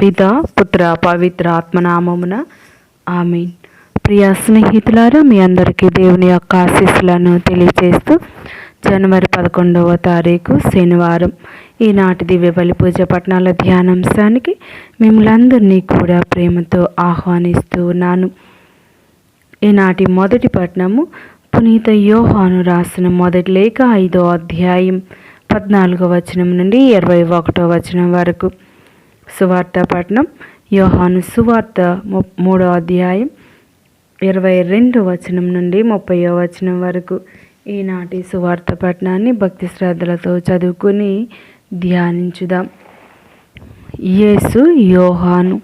పిత పుత్ర పవిత్ర ఆత్మనామమున ఆమెన్. ప్రియ స్నేహితులారా మీ అందరికీ దేవుని యొక్క ఆశీస్సులను తెలియజేస్తూ జనవరి పదకొండవ తారీఖు శనివారం ఈనాటి దివ్య బలి పూజ పట్టణాల ధ్యానాంశానికి మిమ్మల్ని అందరినీ కూడా ప్రేమతో ఆహ్వానిస్తూ ఉన్నాను. ఈనాటి మొదటి పట్టణము పునీత యోహాను రాసిన మొదటి లేఖ ఐదో అధ్యాయం పద్నాలుగో వచనం నుండి ఇరవై ఒకటో వచనం వరకు. సువార్త పట్నం యోహాను సువార్త మూడో అధ్యాయం ఇరవై రెండు వచనం నుండి ముప్పయో వచనం వరకు. ఈనాటి సువార్త పట్నాన్ని భక్తి శ్రద్ధలతో చదువుకుని ధ్యానించుదాం. యేసు యోహాను.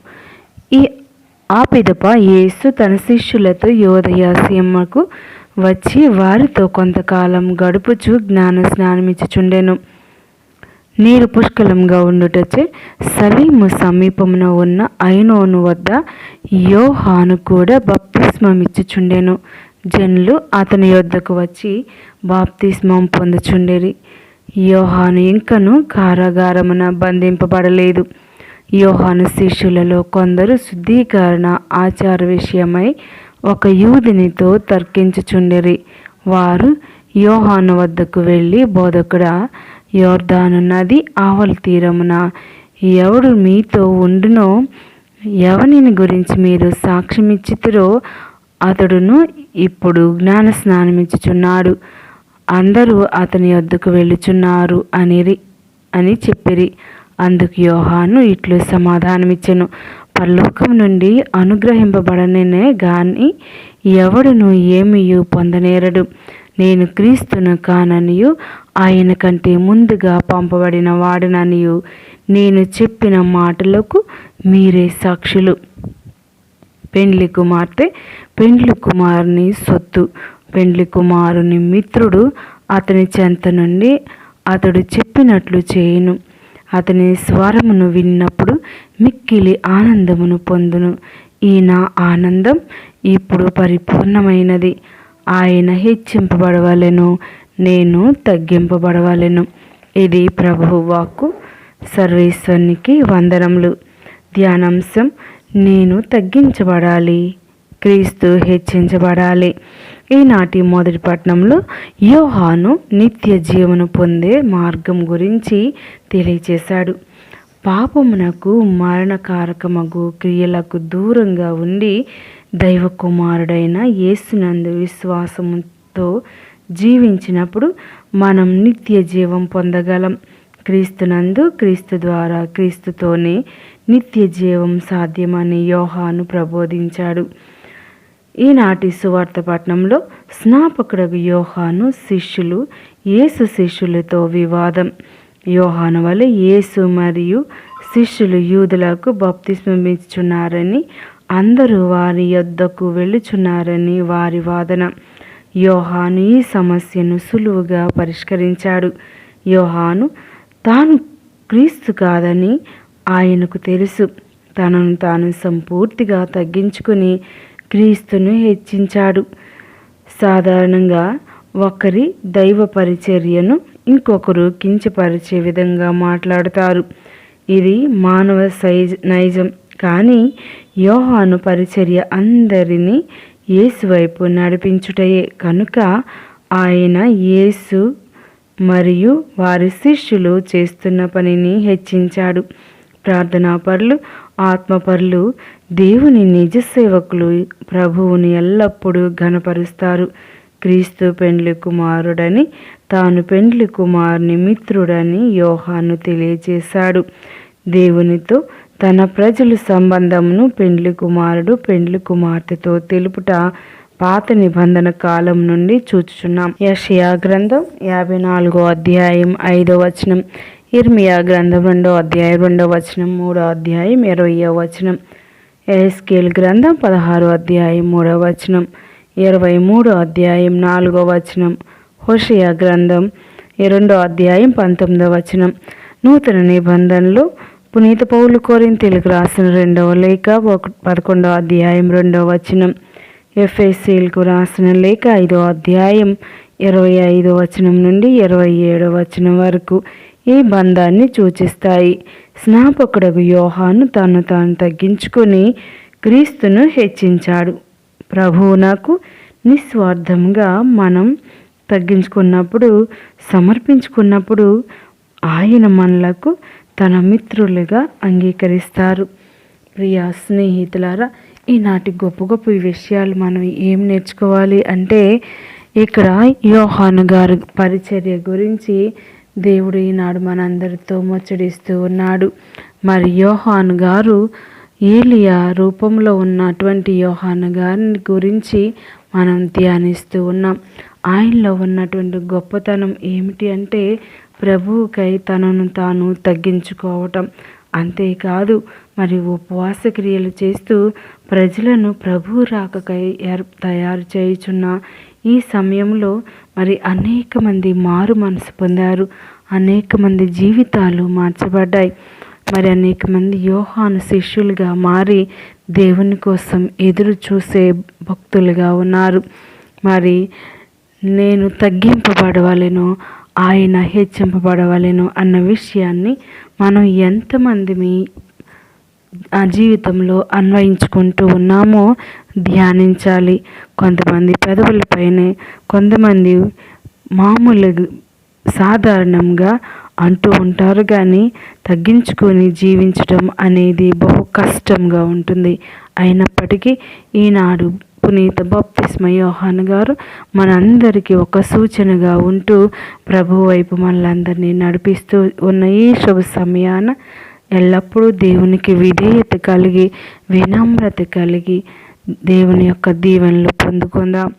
ఈ ఆ పిదప యేసు తన శిష్యులతో యోదయ వచ్చి వారితో కొంతకాలం గడుపుచు జ్ఞాన స్నానమిచ్చుచుండెను నీరు పుష్కలంగా ఉండుటచే సలీము సమీపమున ఉన్న ఐనోను వద్ద యోహాను కూడా బాప్తిస్మమిచ్చుచుండెను. జనులు అతని యొద్దకు వచ్చి బాప్తిస్మం పొందుచుండేరి. యోహాను ఇంకను కారాగారమున బంధింపబడలేదు. యోహాను శిష్యులలో కొందరు శుద్ధీకరణ ఆచార విషయమై ఒక యూదినితో తర్కించుచుండిరి. వారు యోహాను వద్దకు వెళ్ళి బోధకుడా యోర్దాను నది ఆవల తీరమున. ఎవడు మీతో ఉండునో ఎవనిని గురించి మీరు సాక్ష్యమిచ్చితురో అతడును ఇప్పుడు జ్ఞాన స్నానమిచ్చుచున్నాడు అందరూ అతని వద్దకు వెళ్ళుచున్నారు అనిరి అని చెప్పిరి. అందుకు యోహాను ఇట్లు సమాధానమిచ్చెను. పరలోకం నుండి అనుగ్రహింపబడనే గాని ఎవడును ఏమియు పొందనేరడు. నేను క్రీస్తును కాననియు ఆయన కంటే ముందుగా పంపబడిన వాడననియు. నేను చెప్పిన మాటలకు మీరే సాక్షులు. పెండ్లి కుమార్తె పెండ్లి కుమారుని సొత్తు. పెండ్లి కుమారుని మిత్రుడు అతని చెంత నుండి అతడు చెప్పినట్లు చేయును. అతని స్వరమును విన్నప్పుడు మిక్కిలి ఆనందమును పొందును. ఈ నా ఆనందం ఇప్పుడు పరిపూర్ణమైనది. ఆయన హెచ్చింపబడవలెను నేను తగ్గింపబడవలెను. ఇది ప్రభు వాక్కు. సర్వేశ్వరునికి వందనములు. ధ్యానాంశం నేను తగ్గించబడాలి. క్రీస్తు హెచ్చించబడాలి. ఈనాటి మొదటి పట్టణంలో యోహాను నిత్య జీవను పొందే మార్గం గురించి తెలియచేశాడు. పాపమునకు మరణకారకమగు క్రియలకు దూరంగా ఉండి దైవ కుమారుడైన యేసునందు విశ్వాసముతో జీవించినప్పుడు మనం నిత్య జీవం పొందగలం. క్రీస్తునందు క్రీస్తు ద్వారా క్రీస్తుతోనే నిత్య జీవం సాధ్యమని యోహాను ప్రబోధించాడు. ఈనాటి సువార్త పట్టణంలో స్నాపకుడగు యోహాను శిష్యులు యేసు శిష్యులతో వివాదం. యోహాను వల్ల యేసు మరియు శిష్యులు యూదులకు బప్తిస్మిచ్చున్నారని అందరూ వారి యొద్దకు వెళ్ళుచున్నారని వారి వాదన. యోహాను ఈ సమస్యను సులువుగా పరిష్కరించాడు. యోహాను తాను క్రీస్తు కాదని ఆయనకు తెలుసు. తనను తాను సంపూర్తిగా తగ్గించుకుని క్రీస్తును హెచ్చించాడు. సాధారణంగా ఒకరి దైవ పరిచర్యను ఇంకొకరు కించపరిచే విధంగా మాట్లాడుతారు. ఇది మానవ సైజ్ నైజం. కానీ యోహాను పరిచర్య అందరినీ యేసు వైపు నడిపించుటయే. కనుక ఆయన యేసు మరియు వారి శిష్యులు చేస్తున్న పనిని హెచ్చించాడు. ప్రార్థనా పరులు ఆత్మపరులు దేవుని నిజ సేవకులు ప్రభువుని ఎల్లప్పుడూ ఘనపరుస్తారు. క్రీస్తు పెండ్లి కుమారుడని తాను పెండ్లి కుమారుని మిత్రుడని యోహాను తెలియజేశాడు. దేవునితో తన ప్రజల సంబంధమును పెండ్లి కుమారుడు పెండ్లి కుమార్తెతో తెలుపుట పాత నిబంధన కాలం నుండి చూచుచున్నాం. యషయా గ్రంథం యాభై నాలుగో అధ్యాయం ఐదో వచనం ఇర్మియా గ్రంథం రెండో అధ్యాయం రెండో వచనం మూడో అధ్యాయం ఇరవయో వచనం ఎస్కేల్ గ్రంథం పదహారో అధ్యాయం మూడో వచనం ఇరవై మూడో అధ్యాయం నాలుగో వచనం హోషియా గ్రంథం రెండో అధ్యాయం పంతొమ్మిదో వచనం. నూతన నిబంధనలు పునీత పౌలు కోరింతీలకు రాసిన రెండవ లేఖ ఒక పదకొండవ అధ్యాయం రెండవ వచనం. ఎఫ్ఎస్సీలకు రాసిన లేఖ ఐదో అధ్యాయం ఇరవై ఐదో వచనం నుండి ఇరవై ఏడో వచనం వరకు ఈ బంధాన్ని సూచిస్తాయి. స్నాపకుడకు యోహాను తను తాను తగ్గించుకొని క్రీస్తును హెచ్చించాడు. ప్రభువు నాకు నిస్వార్థంగా మనం తగ్గించుకున్నప్పుడు సమర్పించుకున్నప్పుడు ఆయన మనలకు తన మిత్రులుగా అంగీకరిస్తారు. ప్రియా స్నేహితులారా ఈనాటి గొప్ప గొప్ప విషయాలు మనం ఏం నేర్చుకోవాలి అంటే ఇక్కడ యోహాను గారు పరిచర్య గురించి దేవుడు ఈనాడు మనందరితో ముచ్చడిస్తూ ఉన్నాడు. మరి యోహాను గారు ఏలియా రూపంలో ఉన్నటువంటి యోహాను గారిని గురించి మనం ధ్యానిస్తూ ఉన్నాం. ఆయనలో ఉన్నటువంటి గొప్పతనం ఏమిటి అంటే ప్రభువుకై తనను తాను తగ్గించుకోవటం అంతేకాదు మరి ఉపవాస క్రియలు చేస్తూ ప్రజలను ప్రభు రాకకై తయారు చేయుచున్న ఈ సమయంలో మరి అనేక మంది మారు మనసు పొందారు అనేక మంది జీవితాలు మార్చబడ్డాయి. మరి అనేక మంది యోహాను శిష్యులుగా మారి దేవుని కోసం ఎదురు చూసే భక్తులుగా ఉన్నారు. మరి నేను తగ్గింపబడవలను ఆయన హెచ్చింపబడవలెను అన్న విషయాన్ని మనం ఎంతమంది మీ ఆ జీవితంలో అన్వయించుకుంటూ ఉన్నామో ధ్యానించాలి. కొంతమంది పెదవులపైనే కొంతమంది మామూలు సాధారణంగా అంటూ ఉంటారు కానీ తగ్గించుకొని జీవించడం అనేది బహు కష్టంగా ఉంటుంది. అయినప్పటికీ ఈనాడు పునీత బాప్తిస్మ యోహాన్ గారు మనందరికీ ఒక సూచనగా ఉంటూ ప్రభు వైపు మనలందరినీ నడిపిస్తూ ఉన్న ఈ శుభ సమయాన ఎల్లప్పుడూ దేవునికి విధేయత కలిగి వినమ్రత కలిగి దేవుని యొక్క దీవెనలు పొందుకుందాం.